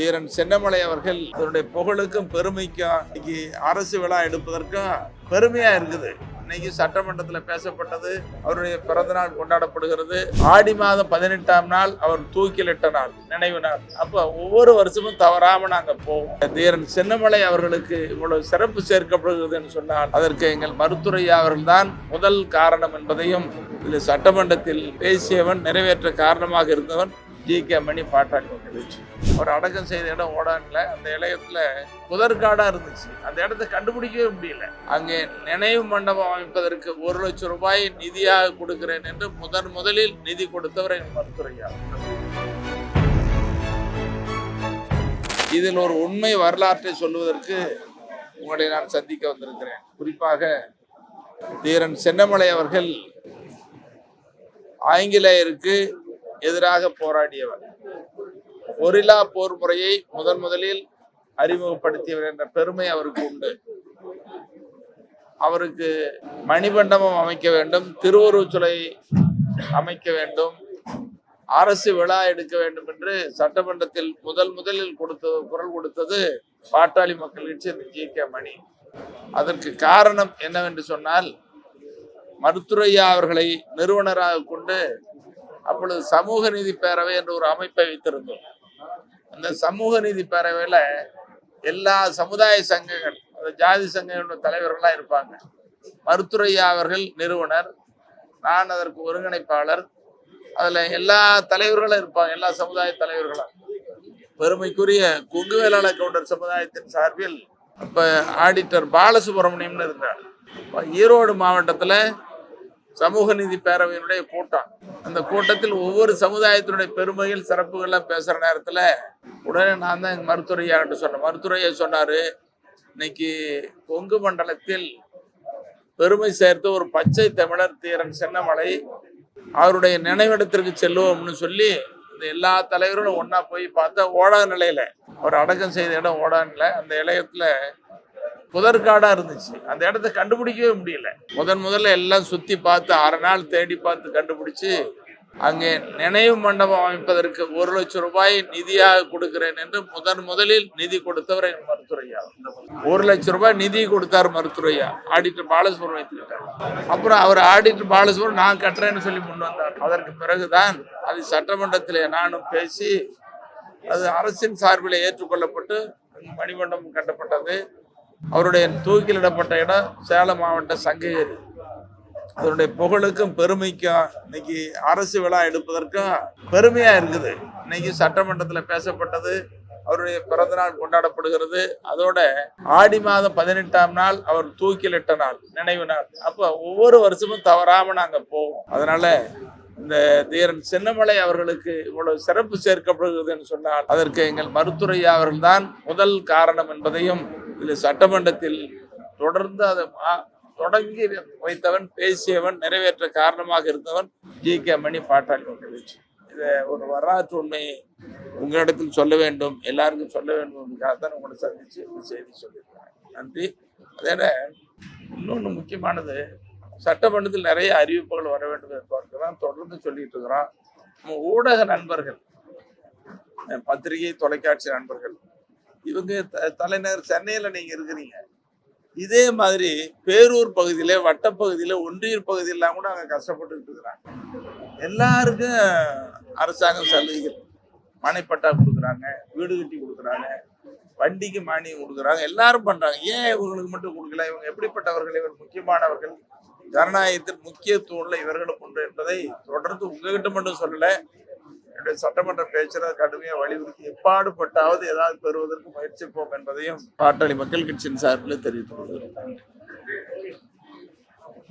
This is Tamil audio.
தீரன் சென்னமலை அவர்கள் அதனுடைய புகழுக்கும் பெருமைக்கும் இன்னைக்கு அரசு விழா எடுப்பதற்கும் பெருமையா இருக்குது. இன்னைக்கு சட்டமன்றத்தில் பேசப்பட்டது அவருடைய பிறந்த நாள் கொண்டாடப்படுகிறது. ஆடி மாதம் பதினெட்டாம் நாள் அவர் தூக்கிலிட்ட நாள் நினைவு நாள். அப்ப ஒவ்வொரு வருஷமும் தவறாம நாங்கள் போவோம். தீரன் சென்னமலை அவர்களுக்கு இவ்வளவு சிறப்பு சேர்க்கப்படுகிறது என்று சொன்னால் அதற்கு எங்கள் மருத்துரையா அவர்கள்தான் முதல் காரணம் என்பதையும் இது சட்டமன்றத்தில் பேசியவன் நிறைவேற்ற காரணமாக இருந்தவன் ஜி கே மணி பாட்டாளி மக்கள் அவர் அடக்கம் செய்த இடம் ஓடான்ல அந்த இளையத்தில் புதற்காடாக இருந்துச்சு. அந்த இடத்த கண்டுபிடிக்கவே முடியல. அங்கே நினைவு மண்டபம் அமைப்பதற்கு ஒரு லட்சம் ரூபாய் நிதியாக கொடுக்கிறேன் என்று முதன் முதலில் நிதி கொடுத்தவர் என் மருத்துவரையா. இதில் ஒரு உண்மை வரலாற்றை சொல்லுவதற்கு உங்களை நான் சந்திக்க வந்திருக்கிறேன். குறிப்பாக தீரன் சென்னமலை அவர்கள் ஆங்கிலேயருக்கு எதிராக போராடியவர். ஒரிலா போர் முறையை முதன் முதலில் அறிமுகப்படுத்தியவர் என்ற பெருமை அவருக்கு உண்டு. அவருக்கு மணிமண்டபம் அமைக்க வேண்டும் திருவுருவச் சிலை அமைக்க வேண்டும் அரசு விழா எடுக்க வேண்டும் என்று சட்டமன்றத்தில் முதல் முதலில் கொடுத்தது குரல் கொடுத்தது பாட்டாளி மக்கள் கட்சி அந்த ஜி. கே. மணி. அதற்கு காரணம் என்னவென்று சொன்னால் மருத்துரையா அவர்களை நிறுவனராக கொண்டு அப்பொழுது சமூக நீதி பேரவை என்ற ஒரு அமைப்பை வைத்திருந்தோம். அந்த சமூக நீதி பேரவையில் எல்லா சமுதாய சங்கங்கள் அந்த ஜாதி சங்கங்களோட தலைவர்கள்லாம் இருப்பாங்க. மருத்துரையா அவர்கள் நிறுவனர் நான் அதற்கு ஒருங்கிணைப்பாளர். அதில் எல்லா தலைவர்களும் இருப்பாங்க எல்லா சமுதாய தலைவர்களும். பெருமைக்குரிய கொங்கு வேளாளர் கவுண்டர் சமுதாயத்தின் சார்பில் இப்போ ஆடிட்டர் பாலசுப்ரமணியம்னு இருந்தார். ஈரோடு மாவட்டத்தில் சமூக நீதி பேரவையினுடைய கூட்டம். அந்த கூட்டத்தில் ஒவ்வொரு சமுதாயத்தினுடைய பெருமைகள் சிறப்புகள்லாம் பேசுகிற நேரத்தில் உடனே நான் தான் எங்கள் மருத்துவரையாகிட்ட சொன்னேன். மருத்துவரையை சொன்னார் இன்னைக்கு கொங்கு மண்டலத்தில் பெருமை சேர்த்த ஒரு பச்சை தமிழர் தீரன் சென்னமலை அவருடைய நினைவிடத்திற்கு செல்லுவோம்னு சொல்லி இந்த எல்லா தலைவர்களும் ஒன்றா போய் பார்த்தா ஓடா நிலையில். அவர் அடக்கம் செய்த இடம் ஓடான்ல அந்த இளையத்தில் புதற்காடா இருந்துச்சு. அந்த இடத்த கண்டுபிடிக்கவே முடியல. முதன் முதல்ல எல்லாம் சுத்தி பார்த்து அரை நாள் தேடி பார்த்து கண்டுபிடிச்சு அங்கே நினைவு மண்டபம் அமைப்பதற்கு ஒரு லட்சம் ரூபாய் நிதியாக கொடுக்கிறேன் என்று முதன் முதலில் நிதி கொடுத்தவர் எங்கள் மருத்துவையா ஒரு லட்சம் ரூபாய் நிதி கொடுத்தார் மருத்துவையா ஆடிட்டர் பாலசுப்ரமணியத்துக்கிட்ட அப்புறம் அவர் ஆடிட்டர் பாலசுப்ரமணியம் நான் கட்டுறேன்னு சொல்லி முன் வந்தார். அதற்கு பிறகுதான் அது சட்டமன்றத்தில் நானும் பேசி அது அரசின் சார்பில் ஏற்றுக்கொள்ளப்பட்டு மணிமண்டபம் கட்டப்பட்டது. அவருடைய தூக்கிலிடப்பட்ட இடம் சேலம் மாவட்ட சங்ககிரி. அதனுடைய புகழுக்கும் பெருமைக்கும் இன்னைக்கு அரசு விழா எடுப்பதற்கும் பெருமையா இருக்குது. இன்னைக்கு சட்டமன்றத்தில் பேசப்பட்டது அவருடைய பிறந்த நாள் கொண்டாடப்படுகிறது. அதோட ஆடி மாதம் பதினெட்டாம் நாள் அவர் தூக்கிலிட்ட நாள் நினைவு நாள். அப்போ ஒவ்வொரு வருஷமும் தவறாம நாங்க போவோம். அதனால இந்த தீரன் சின்னமலை அவர்களுக்கு இவ்வளவு சிறப்பு சேர்க்கப்படுகிறது என்று சொன்னால் அதற்கு எங்கள் மருத்துரையா அவர்கள்தான் முதல் காரணம் என்பதையும் இது சட்டமன்றத்தில் தொடர்ந்து அதை மா- தொடங்கி வைத்தவன் பேசியவன் நிறைவேற்ற காரணமாக இருந்தவன் ஜி கே மணி பாட்டாளி மக்கள் இதை ஒரு வரலாற்று உண்மையை உங்களிடத்தில் சொல்ல வேண்டும் எல்லாருக்கும் சொல்ல வேண்டும் என்பதற்காக தான் உங்களை சந்திச்சு இந்த செய்தி சொல்லியிருக்கிறேன். நன்றி. அதோட இன்னொன்று முக்கியமானது சட்டமன்றத்தில் நிறைய அறிவிப்புகள் வர வேண்டும் என்பதற்காக தொடர்ந்து சொல்லிட்டு இருக்கிறோம். நம்ம ஊடக நண்பர்கள் பத்திரிகை தொலைக்காட்சி நண்பர்கள் இவங்க த- தலைநகர் சென்னையில் நீங்கள் இருக்கிறீங்க. இதே மாதிரி பேரூர் பகுதியில் வட்டப்பகுதியில் ஒன்றியூர் பகுதியெல்லாம் கூட அங்கே கஷ்டப்பட்டுக்கிட்டு இருக்கிறாங்க. எல்லாருக்கும் அரசாங்கம் சலுகைகள். மனைப்பட்டா கொடுக்குறாங்க வீடு கட்டி கொடுக்குறாங்க வண்டிக்கு மானியம் கொடுக்குறாங்க எல்லாரும் பண்ணுறாங்க ஏன் இவங்களுக்கு மட்டும் கொடுக்கல? இவங்க எப்படிப்பட்டவர்கள்? இவர் முக்கியமானவர்கள். ஜனநாயகத்தின் முக்கியத்துவம்ல இவர்களும் உண்டு என்பதை தொடர்ந்து உங்ககிட்ட மட்டும் சொல்லலை என்னுடைய சட்டமன்ற பேச்சில் கடுமையாக வலியுறுத்தி எப்பாடுபட்டாவது ஏதாவது பெறுவதற்கு முயற்சிப்போம் என்பதையும் பாட்டாளி மக்கள் கட்சியின் சார்பில் தெரிவித்துக் கொள்கிறேன்